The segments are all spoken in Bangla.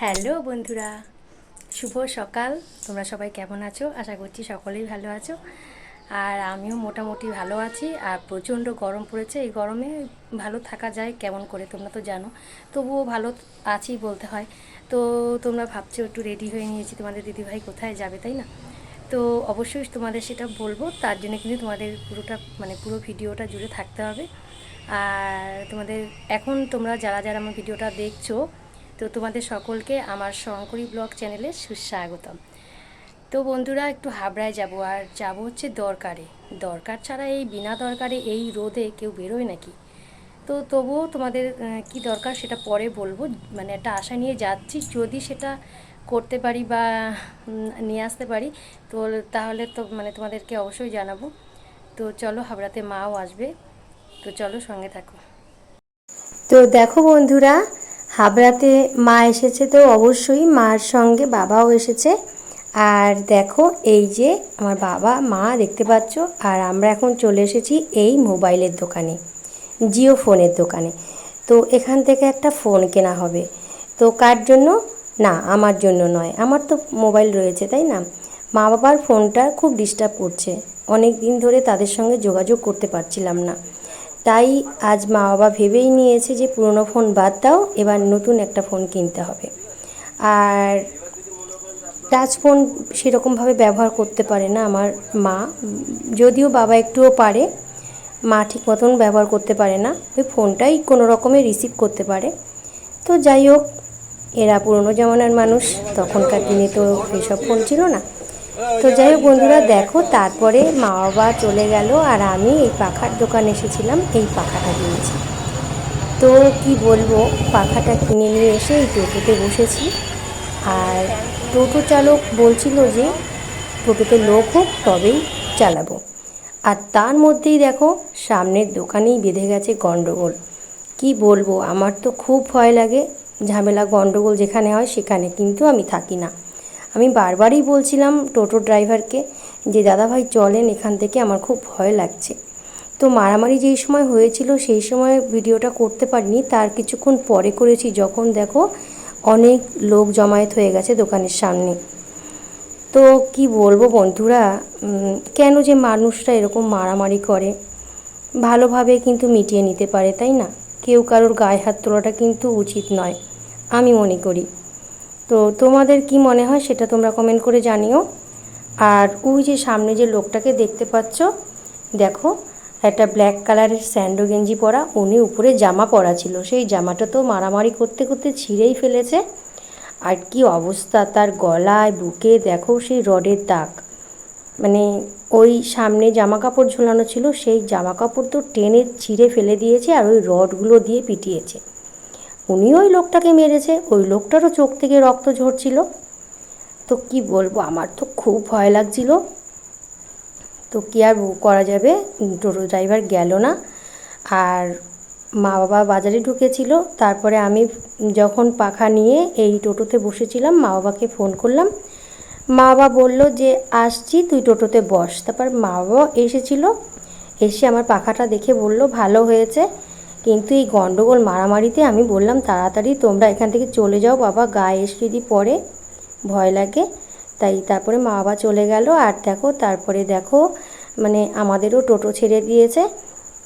হ্যালো বন্ধুরা, শুভ সকাল। তোমরা সবাই কেমন আছো? আশা করছি সকলেই ভালো আছো। আর আমিও মোটামুটি ভালো আছি। আর প্রচণ্ড গরম পড়েছে। এই গরমে ভালো থাকা যায়, কেমন করে তোমরা তো জানো। তবুও ভালো আছি বলতে হয়। তো তোমরা ভাবছ একটু রেডি হয়ে নিয়েছি। তোমাদের দিদিভাই কোথায় যাবে, তাই না? তো অবশ্যই তোমাদের সেটা বলব। তার জন্য কিন্তু তোমাদের পুরোটা মানে পুরো ভিডিওটা জুড়ে থাকতে হবে। আর তোমাদের, এখন তোমরা যারা যারা আমার ভিডিওটা দেখছ তো তোমাদের সকলকে আমার শঙ্করী ব্লগ চ্যানেলে সুস্বাগতম। তো বন্ধুরা, একটু হাবড়ায় যাব আর যাব হচ্ছে দরকারে। দরকার ছাড়া এই বিনা দরকারে এই রোদে কেউ বেরোয় নাকি? তো তবুও তোমাদের কি দরকার সেটা পরে বলব। মানে একটা আশা নিয়ে যাচ্ছি, যদি সেটা করতে পারি বা নিয়ে আসতে পারি, তো তাহলে তো মানে তোমাদেরকে অবশ্যই জানাব। তো চলো হাবড়াতে মাও আসবে। তো চলো সঙ্গে থাকো। তো দেখো বন্ধুরা হাবড়াতে মা এসেছে তো অবশ্যই মার সঙ্গে বাবাও এসেছে। আর দেখো এই যে আমার বাবা, মা দেখতে পাচ্ছ। আর আমরা এখন চলে এসেছি এই মোবাইলের দোকানে, জিও ফোনের দোকানে। তো এখান থেকে একটা ফোন কেনা হবে। তো কার জন্য? না, আমার জন্য নয়। আমার তো মোবাইল রয়েছে, তাই না? মা বাবার ফোনটা খুব ডিস্টার্ব করছে। অনেক দিন ধরে তাদের সঙ্গে যোগাযোগ করতে পারছিলাম না। তাই আজ মা বাবা ভেবেই নিয়েছে যে পুরনো ফোন বাদ দাও, এবার নতুন একটা ফোন কিনতে হবে। আর টাচ ফোন সেরকমভাবে ব্যবহার করতে পারে না আমার মা। যদিও বাবা একটুও পারে, মা ঠিক মতন ব্যবহার করতে পারে না, ওই ফোনটাই কোনো রকমে রিসিভ করতে পারে। তো যাই হোক, এরা পুরনো জামানার মানুষ, তখনকার দিনে তো এইসব ফোন ছিল না। তো যাই হোক বন্ধুরা, দেখো তারপরে মা বাবা চলে গেল আর আমি এই পাখার দোকানে এসেছিলাম, এই পাখাটা কিনেছি। তো কি বলব, পাখাটা কিনে নিয়ে এসে এই টোটোতে বসেছি। আর টোটো চালক বলছিল যে, টোটোতে লোক হোক তবেই চালাবো। আর তার মধ্যেই দেখো, সামনের দোকানেই বেঁধে গেছে গন্ডগোল। কি বলব, আমার তো খুব ভয় লাগে, ঝামেলা গণ্ডগোল যেখানে হয় সেখানে কিন্তু আমি থাকি না। আমি বারবারই বলছিলাম টোটো ড্রাইভারকে যে দাদাভাই চলেন, এখান থেকে আমার খুব ভয় লাগছে। তো মারামারি যেই সময় হয়েছিল, সেই সময় ভিডিওটা করতে পারিনি। তার কিছুক্ষণ পরে করেছি, যখন দেখো অনেক লোক জমায়েত হয়ে গেছে দোকানের সামনে। তো কি বলব বন্ধুরা কেন যে মানুষরা এরকম মারামারি করে? ভালোভাবে কিন্তু মিটিয়ে নিতে পারে, তাই না? কেউ কারোর গায়ে হাত তোলাটা কিন্তু উচিত নয়, আমি মনে করি। তো তোমাদের কি মনে হয় সেটা তোমরা কমেন্ট করে জানিও। আর ওই যে সামনে যে লোকটাকে দেখতে পাচ্ছ, দেখো, একটা ব্ল্যাক কালারের স্যান্ডো গেঞ্জি পরা, উনি উপরে জামা পরা ছিল। সেই জামাটা তো মারামারি করতে করতে ছিঁড়েই ফেলেছে। আর কি অবস্থা, তার গলায়, বুকে, দেখো সেই রডের দাগ। মানে ওই সামনে জামা কাপড় ঝোলানো ছিল, সেই জামা কাপড় তো টেনে ছিঁড়ে ফেলে দিয়েছে আর ওই রডগুলো দিয়ে পিটিয়েছে। উনি ওই লোকটাকে মেরেছে, ওই লোকটারও চোখ থেকে রক্ত ঝরছিল। তো কি বলব, আমার তো খুব ভয় লাগছিল। তো কি আর করা যাবে? টোটো ড্রাইভার গেল না। আর মা বাবা বাজারে ঢুকেছিল। তারপরে আমি যখন পাখা নিয়ে এই টোটোতে বসেছিলাম মা বাবাকে ফোন করলাম। মা বাবা বলল যে, আসছি, তুই টোটোতে বস। তারপর মা বাবা এসেছিল। এসে আমার পাখাটা দেখে বলল, ভালো হয়েছে। কিন্তু এই গন্ডগোল মারামারিতে আমি বললাম, তাড়াতাড়ি তোমরা এখান থেকে চলে যাও, বাবা গায়ে এসে যদি পড়ে ভয় লাগে। তাই তারপরে মা বাবা চলে গেল। আর দেখো, তারপরে দেখো মানে আমাদেরও টোটো ছেড়ে দিয়েছে।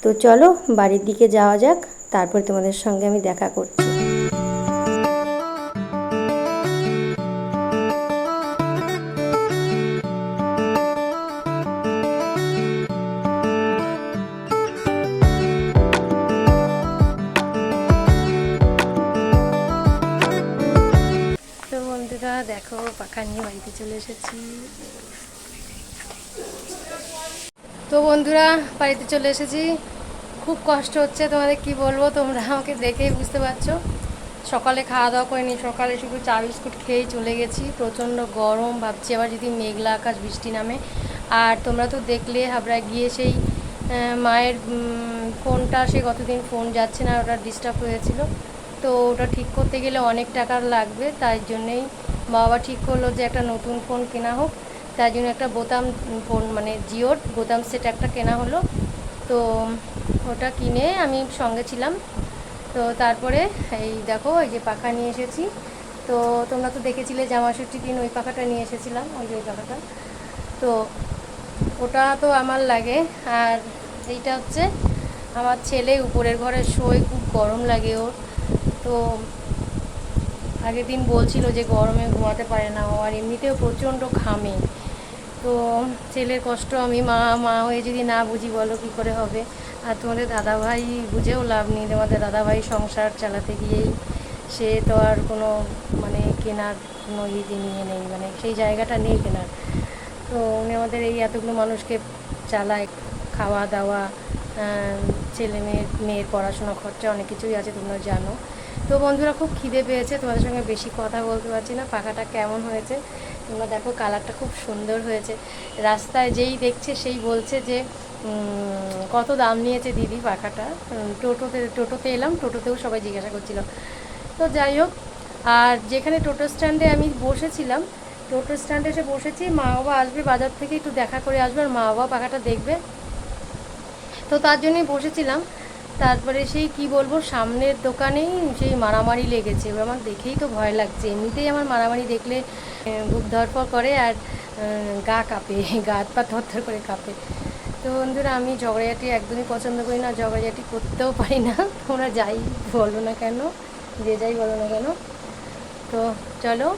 তো চলো, বাড়ির দিকে যাওয়া যাক। তারপরে তোমাদের সঙ্গে আমি দেখা করছি। নিয়ে বাড়িতে চলে এসেছি। তো বন্ধুরা, বাড়িতে চলে এসেছি। খুব কষ্ট হচ্ছে তোমাদের কি বলব, তোমরা আমাকে দেখেই বুঝতে পারছ। সকালে খাওয়া দাওয়া করিনি, সকালে শুধু চা, বিস্কুট খেয়েই চলে গেছি। প্রচণ্ড গরম, ভাবছি আবার যদি মেঘলা আকাশ, বৃষ্টি নামে। আর তোমরা তো দেখলে হাবড়ায় গিয়ে সেই মায়ের ফোনটা, সে কতদিন ফোন যাচ্ছে না, ওটা ডিস্টার্ব হয়েছিল। তো ওটা ঠিক করতে গেলে অনেক টাকা লাগবে, তাই জন্যেই বাবা ঠিক করল যে একটা নতুন ফোন কেনা হোক তাই জন্য একটা বোতাম ফোন মানে জিওর বোতাম সেট একটা কেনা হলো। তো ওটা কিনে আমি সঙ্গে ছিলাম। তো তারপরে এই দেখো, এই যে পাখা নিয়ে এসেছি। তো তোমরা তো দেখেছিলে জামাষষ্ঠীর দিন ওই পাখাটা নিয়ে এসেছিলাম, ওই যে ওই পাখাটা। তো ওটা তো আমার লাগে। আর এইটা হচ্ছে আমার ছেলে উপরের ঘরে শোয়, খুব গরম লাগে ওর। তো আগের দিন বলছিল যে গরমে ঘুমাতে পারে না আর এমনিতেও প্রচণ্ড ঘামে। তো ছেলের কষ্ট আমি, মা মা হয়ে যদি না বুঝি বলো কী করে হবে? আর তোমাদের দাদাভাই বুঝেও লাভ নেই, তোমাদের দাদাভাই সংসার চালাতে গিয়েই সে তো আর কোনো মানে কেনার কোনো ইয়ে নিয়ে নেই মানে সেই জায়গাটা নেই কেনার। তো উনি আমাদের এই এতগুলো মানুষকে চালায়, খাওয়া দাওয়া ছেলে মেয়ের মেয়ের পড়াশোনা, খরচা অনেক কিছুই আছে, তোমরা জানো। তো বন্ধুরা, খুব খিদে পেয়েছে, তোমাদের সঙ্গে বেশি কথা বলতে পারছি না। পাখাটা কেমন হয়েছে? তোমরা দেখো, কালারটা খুব সুন্দর হয়েছে। রাস্তায় যেই দেখছে, সেই বলছে যে কত দাম নিয়েছে দিদি পাখাটা? টোটোতে টোটোতে এলাম, টোটোতেও সবাই জিজ্ঞাসা করছিল। তো যাই হোক, আর যেখানে টোটো স্ট্যান্ডে আমি বসেছিলাম, টোটো স্ট্যান্ডে এসে বসেছি, মা বাবা আসবে, বাজার থেকে একটু দেখা করে আসবে, আর মা বাবা পাখাটা দেখবে। তো তার জন্যই বসেছিলাম। তারপরে সেই, কি বলব, সামনের দোকানেই সেই মারামারি লেগেছে। এবার আমার দেখেই তো ভয় লাগছে। এমনিতেই আমার মারামারি দেখলে বুক ধরফর করে আর গা কাঁপে, গা হাত পা থরথর করে কাঁপে। তো বন্ধুরা, আমি ঝগড়াঝাটি একদমই পছন্দ করি না, ঝগড়াঝাটি করতেও পারি না। তোমরা যাই বলো না কেন, যে যাই বলো না কেন। তো চলো,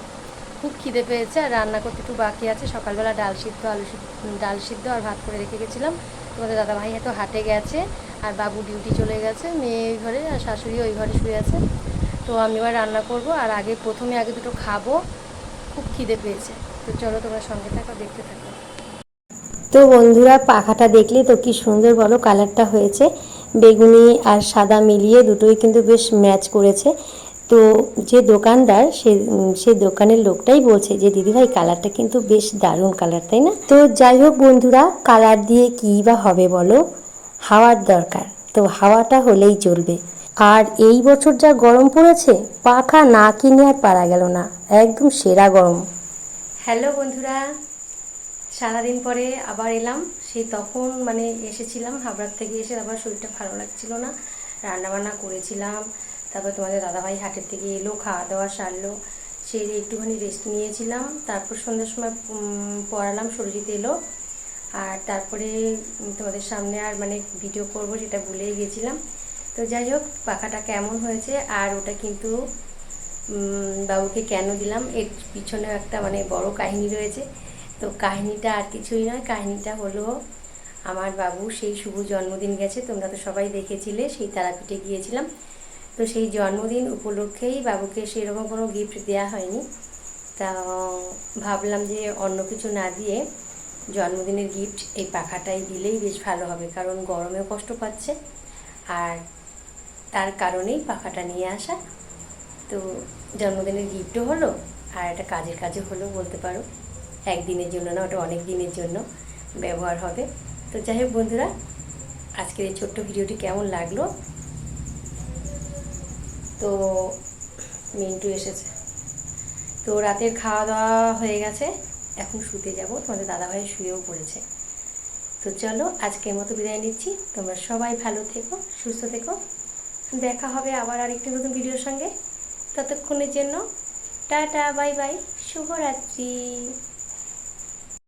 খুব খিদে পেয়েছে আর রান্না করতে একটু বাকি আছে। সকালবেলা ডাল সিদ্ধ, আলু সিদ্ধ, ডাল সিদ্ধ আর ভাত করে রেখে গেছিলাম। তোমাদের দাদা ভাই হয়তো হাটে গেছে আর বাবু ডিউটি চলে গেছে, মেয়ে ওই ঘরে আর শাশুড়ি ওই ঘরে শুয়ে আছে। তো আমি এবার রান্না করব আর আগে প্রথমে আগে দুটো খাব। খুব খিদে পেয়েছে। তো চলো তোমরা সঙ্গে থাকো, দেখতে থাকো। তো বন্ধুরা, পাখাটা দেখলে তো কি সুন্দর বলো, কালারটা হয়েছে। বেগুনি আর সাদা মিলিয়ে দুটোই কিন্তু বেশ ম্যাচ করেছে। তো যে দোকানদার, সে সে দোকানের লোকটাই বলছে যে, দিদিভাই, কালারটা কিন্তু বেশ দারুণ কালার, তাই না? তো যাই হোক বন্ধুরা, কালার দিয়ে কী বা হবে বলো? হাওয়ার দরকার। তো হাওয়াটা হলেই চলবে। আর এই বছর যা গরম পড়েছে, পাখা না কিনে আর পারা গেল না। একদম সেরা গরম। হ্যালো বন্ধুরা, সারাদিন পরে আবার এলাম। সেই তখন মানে এসেছিলাম হাবড়ার থেকে এসে আবার শরীরটা ভালো লাগছিল না। রান্নাবান্না করেছিলাম, তারপর তোমাদের দাদাভাই হাটের থেকে এলো, খাওয়া দাওয়া সারলো। সেই একটুখানি রেস্ট নিয়েছিলাম, তারপর সন্ধ্যার সময় পড়ালাম সরজিৎ এলো। আর তারপরে তোমাদের সামনে আর মানে ভিডিও করব, সেটা ভুলেই গেছিলাম। তো যাই হোক, পাখাটা কেমন হয়েছে আর ওটা কিন্তু বাবুকে কেন দিলাম, এর পিছনেও একটা মানে বড় কাহিনী রয়েছে। তো কাহিনীটা আর কিছুই নয়, কাহিনীটা হলো আমার বাবু সেই শুভ জন্মদিন গেছে, তোমরা তো সবাই দেখেছিলে, সেই তারাপীঠে গিয়েছিলাম। তো সেই জন্মদিন উপলক্ষেই বাবুকে সেরকম কোনো গিফট দেওয়া হয়নি। তা, ভাবলাম যে অন্য কিছু না দিয়ে জন্মদিনের গিফট এই পাখাটাই দিলেই বেশ ভালো হবে, কারণ গরমেও কষ্ট পাচ্ছে আর তার কারণেই পাখাটা নিয়ে আসা। তো জন্মদিনের গিফটও হলো আর একটা কাজের কাজও হলো বলতে পারো। একদিনের জন্য না, ওটা অনেক দিনের জন্য ব্যবহার হবে। তো যাই হোক বন্ধুরা, আজকের এই ছোট্ট ভিডিওটি কেমন লাগল? তো মিন্টু এসেছে। তো রাতের খাওয়া দাওয়া হয়ে গেছে। এখন শুতে যাব, তোমাদের দাদাভাই শুয়েও পড়েছে। তো চলো, আজকের মতো বিদায় নিচ্ছি। তোমরা সবাই ভালো থেকো, সুস্থ থেকো। দেখা হবে আবার আরেকটি নতুন ভিডিওর সঙ্গে। ততক্ষণের জন্য, টাটা, বাই বাই, শুভরাত্রি।